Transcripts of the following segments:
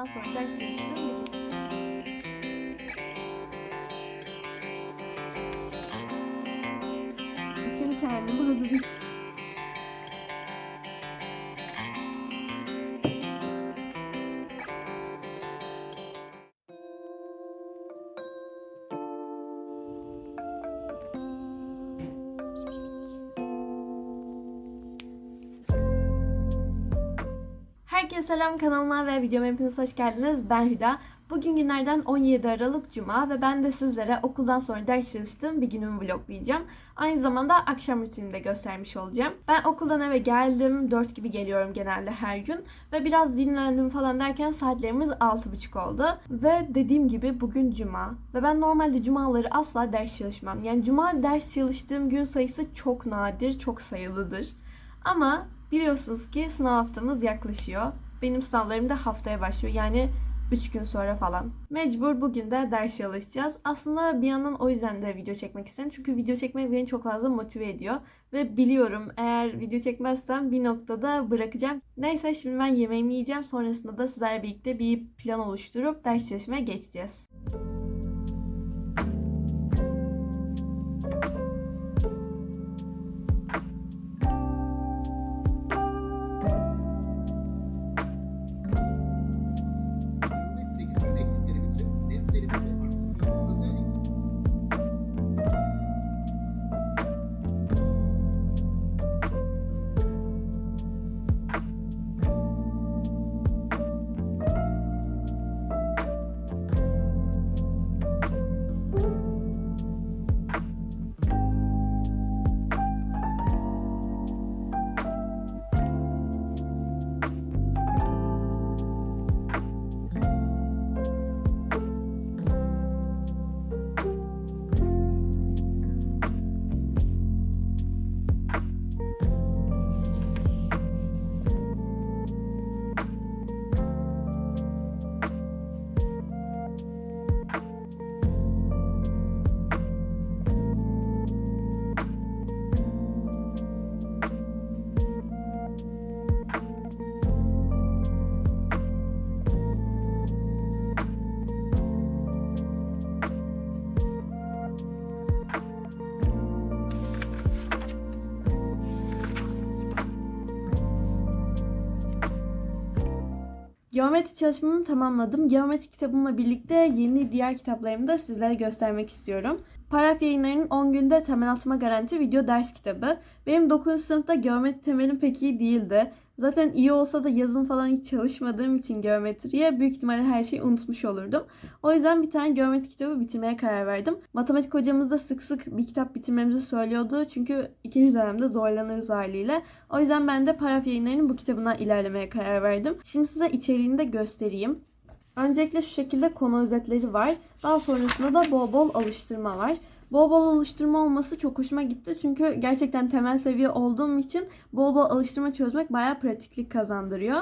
Ondan sonra ders çalıştığım bir için kendimi hazır Herkese selam kanalıma ve videoma hepiniz hoş geldiniz. Ben Hüda. Bugün günlerden 17 Aralık Cuma ve ben de sizlere okuldan sonra ders çalıştığım bir günümü vloglayacağım. Aynı zamanda akşam rutinimi de göstermiş olacağım. Ben okuldan eve geldim. 4 gibi geliyorum genelde her gün. Ve biraz dinlendim falan derken saatlerimiz 6.30 oldu. Ve dediğim gibi bugün Cuma. Ve ben normalde Cumaları asla ders çalışmam. Yani Cuma ders çalıştığım gün sayısı çok nadir, çok sayılıdır. Ama biliyorsunuz ki sınav haftamız yaklaşıyor. Benim sınavlarım da haftaya başlıyor. Yani 3 gün sonra falan. Mecbur bugün de ders çalışacağız. Aslında bir yandan o yüzden de video çekmek istedim. Çünkü video çekmek beni çok fazla motive ediyor. Ve biliyorum eğer video çekmezsem bir noktada bırakacağım. Neyse şimdi ben yemeğimi yiyeceğim. Sonrasında da sizlerle birlikte bir plan oluşturup ders çalışmaya geçeceğiz. Geometrideki Geometri çalışmamı tamamladım. Geometri kitabımla birlikte yeni diğer kitaplarımı da sizlere göstermek istiyorum. Paraf yayınlarının 10 günde temel atma garanti video ders kitabı. Benim 9. sınıfta geometri temelim pek iyi değildi. Zaten iyi olsa da yazın falan hiç çalışmadığım için geometriye büyük ihtimalle her şeyi unutmuş olurdum. O yüzden bir tane geometri kitabı bitirmeye karar verdim. Matematik hocamız da sık sık bir kitap bitirmemizi söylüyordu. Çünkü ikinci dönemde zorlanırız haliyle. O yüzden ben de Paraf yayınlarının bu kitabına ilerlemeye karar verdim. Şimdi size içeriğini de göstereyim. Öncelikle şu şekilde konu özetleri var. Daha sonrasında da bol bol alıştırma var. Bol bol alıştırma olması çok hoşuma gitti. Çünkü gerçekten temel seviye olduğum için bol bol alıştırma çözmek bayağı pratiklik kazandırıyor.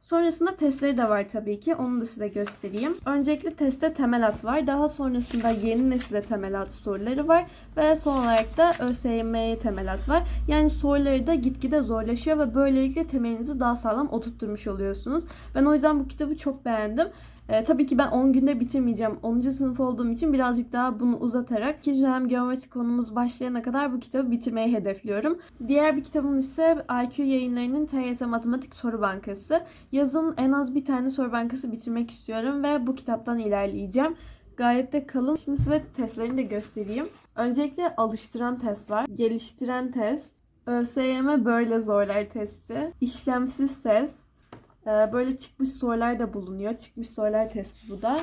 Sonrasında testleri de var tabii ki. Onu da size göstereyim. Öncelikle testte temel at var. Daha sonrasında yeni nesile temel at soruları var. Ve son olarak da ÖSYM'ye temel at var. Yani soruları da gitgide zorlaşıyor ve böylelikle temelinizi daha sağlam oturtturmuş oluyorsunuz. Ben o yüzden bu kitabı çok beğendim. Ee, tabii ki ben 10 günde bitirmeyeceğim. 10. sınıf olduğum için birazcık daha bunu uzatarak 2. dönem geometri konumuz başlayana kadar bu kitabı bitirmeyi hedefliyorum. Diğer bir kitabım ise IQ yayınlarının TYT Matematik Soru Bankası. Yazın en az bir tane soru bankası bitirmek istiyorum ve bu kitaptan ilerleyeceğim. Gayet de kalın. Şimdi size testlerini de göstereyim. Öncelikle alıştıran test var. Geliştiren test. ÖSYM böyle zorlar testi. İşlemsiz test. Ee, Böyle çıkmış sorular da bulunuyor. Çıkmış sorular testi bu da.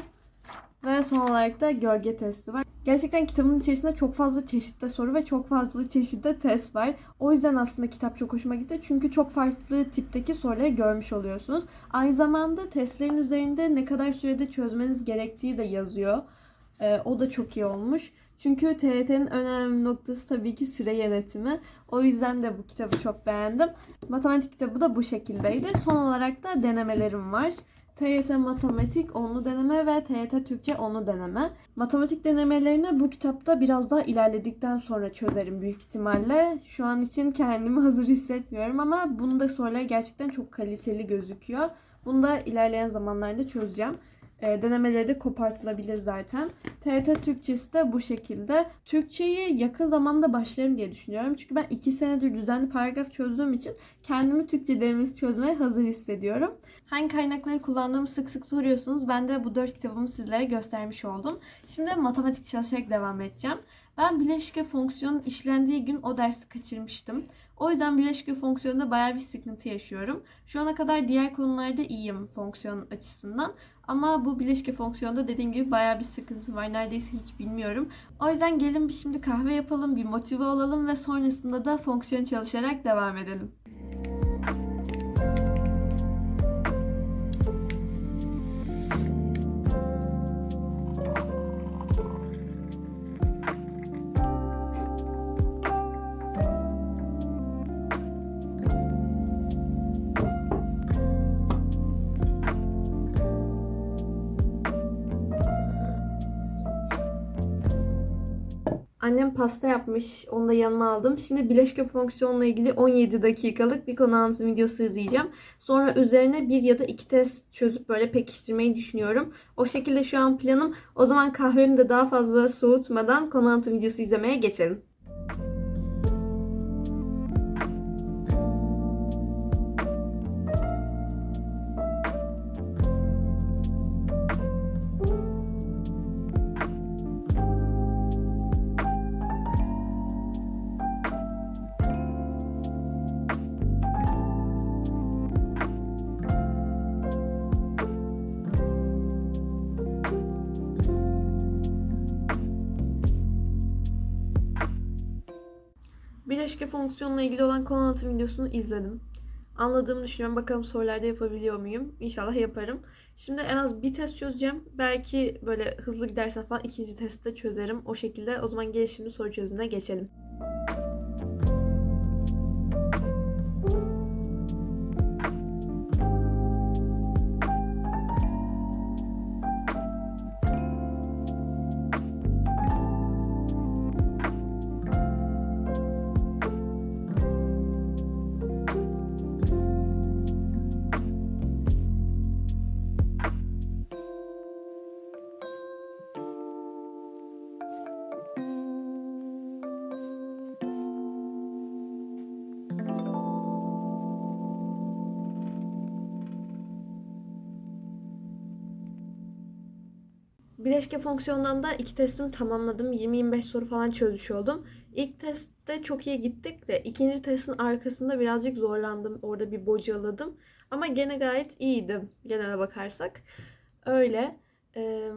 Ve son olarak da gölge testi var. Gerçekten kitabın içerisinde çok fazla çeşitli soru ve çok fazla çeşitli test var. O yüzden aslında kitap çok hoşuma gitti. Çünkü çok farklı tipteki soruları görmüş oluyorsunuz. Aynı zamanda testlerin üzerinde ne kadar sürede çözmeniz gerektiği de yazıyor. Ee, o da çok iyi olmuş. Çünkü TYT'nin önemli noktası tabii ki süre yönetimi. O yüzden de bu kitabı çok beğendim. Matematik kitabı da bu şekildeydi. Son olarak da denemelerim var. TYT Matematik onlu deneme ve TYT Türkçe onlu deneme. Matematik denemelerini bu kitapta biraz daha ilerledikten sonra çözerim büyük ihtimalle. Şu an için kendimi hazır hissetmiyorum ama bunda sorular gerçekten çok kaliteli gözüküyor. Bunu da ilerleyen zamanlarda çözeceğim. E, denemeleri de kopartılabilir zaten. TRT Türkçesi de bu şekilde. Türkçeyi yakın zamanda başlarım diye düşünüyorum. Çünkü ben iki senedir düzenli paragraf çözdüğüm için kendimi Türkçe denemesi çözmeye hazır hissediyorum. Hangi kaynakları kullandığımı sık sık soruyorsunuz. Ben de bu dört kitabımı sizlere göstermiş oldum. Şimdi matematik çalışarak devam edeceğim. Ben bileşke fonksiyonun işlendiği gün o dersi kaçırmıştım. O yüzden bileşke fonksiyonda bayağı bir sıkıntı yaşıyorum. Şu ana kadar diğer konularda iyiyim fonksiyon açısından. Ama bu bileşke fonksiyonda dediğim gibi bayağı bir sıkıntı var. Neredeyse hiç bilmiyorum. O yüzden gelin bir şimdi kahve yapalım, bir motive olalım ve sonrasında da fonksiyon çalışarak devam edelim. Annem pasta yapmış. Onu da yanıma aldım. Şimdi bileşke fonksiyonla ilgili 17 dakikalık bir konu anlatım videosu izleyeceğim. Sonra üzerine bir ya da iki test çözüp böyle pekiştirmeyi düşünüyorum. O şekilde şu an planım. O zaman kahvemi de daha fazla soğutmadan konu anlatım videosu izlemeye geçelim. Bileşke fonksiyonla ilgili olan konu anlatım videosunu izledim. Anladığımı düşünüyorum. Bakalım sorularda yapabiliyor muyum? İnşallah yaparım. Şimdi en az bir test çözeceğim. Belki böyle hızlı gidersen falan ikinci testte çözerim. O şekilde o zaman gelin şimdi soru çözümüne geçelim. Bileşke fonksiyondan da iki testimi tamamladım. 20-25 soru falan çözmüş oldum. İlk testte çok iyi gittik de ikinci testin arkasında birazcık zorlandım. Orada bir bocaladım. Ama gene gayet iyiydim genele bakarsak. Öyle. Ee,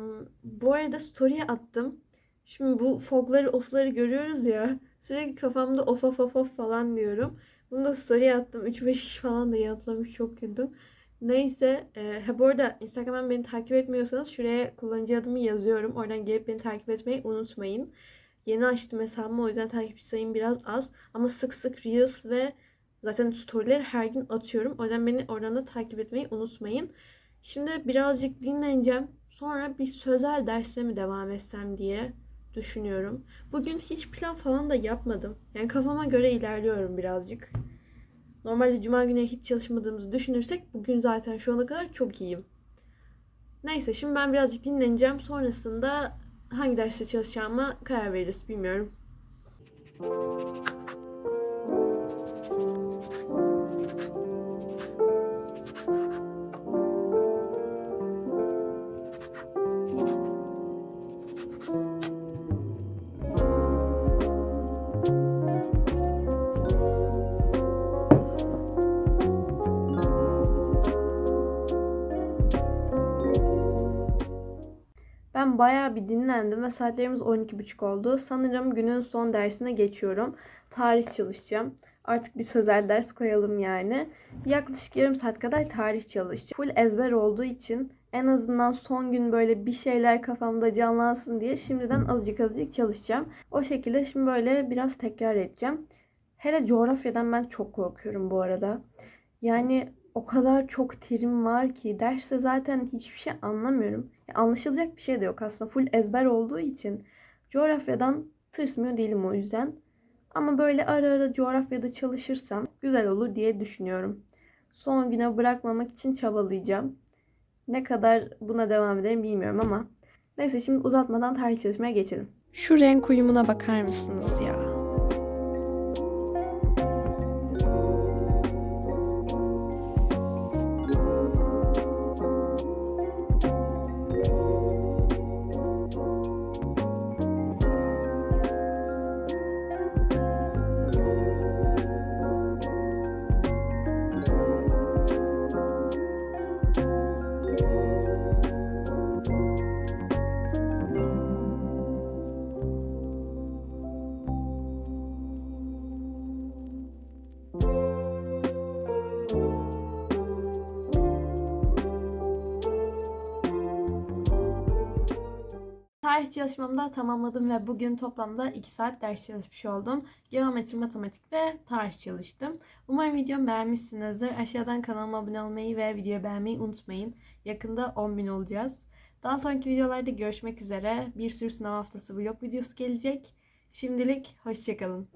bu arada story'e attım. Şimdi bu fogları off'ları görüyoruz ya. Sürekli kafamda of of of of falan diyorum. Bunu da story'e attım. 3-5 kişi falan da yanıtlamış çok güldüm. Neyse. E, bu arada Instagram'dan beni takip etmiyorsanız şuraya kullanıcı adımı yazıyorum. Oradan gelip beni takip etmeyi unutmayın. Yeni açtım hesabımı o yüzden takipçi sayım biraz az. Ama sık sık Reels ve zaten storyleri her gün atıyorum. O yüzden beni oradan da takip etmeyi unutmayın. Şimdi birazcık dinleneceğim. Sonra bir sözel derse mi devam etsem diye düşünüyorum. Bugün hiç plan falan da yapmadım. Yani kafama göre ilerliyorum birazcık. Normalde cuma günü hiç çalışmadığımızı düşünürsek bugün zaten şu ana kadar çok iyiyim. Neyse şimdi ben birazcık dinleneceğim. Sonrasında hangi derste çalışacağıma karar veririz bilmiyorum. Ben bayağı bir dinlendim ve saatlerimiz 12.30 oldu. Sanırım günün son dersine geçiyorum. Tarih çalışacağım. Artık bir sözel ders koyalım yani. Yaklaşık yarım saat kadar tarih çalışacağım. Full ezber olduğu için en azından son gün böyle bir şeyler kafamda canlansın diye şimdiden azıcık azıcık çalışacağım. O şekilde şimdi böyle biraz tekrar edeceğim. Hele coğrafyadan ben çok korkuyorum bu arada. Yani o kadar çok terim var ki derste zaten hiçbir şey anlamıyorum. Anlaşılacak bir şey de yok aslında. Full ezber olduğu için coğrafyadan tırsmıyor değilim o yüzden. Ama böyle ara ara coğrafyada çalışırsam güzel olur diye düşünüyorum. son güne bırakmamak için çabalayacağım. Ne kadar buna devam ederim bilmiyorum ama. Neyse şimdi uzatmadan tarih çalışmaya geçelim. Şu renk uyumuna bakar mısınız ya? Tarih çalışmamı da tamamladım ve bugün toplamda 2 saat ders çalışmış oldum. Geometri, matematik ve tarih çalıştım. Umarım videomu beğenmişsinizdir. Aşağıdan kanalıma abone olmayı ve videoyu beğenmeyi unutmayın. Yakında 10.000 olacağız. Daha sonraki videolarda görüşmek üzere. Bir sürü sınav haftası vlog videosu gelecek. Şimdilik hoşçakalın.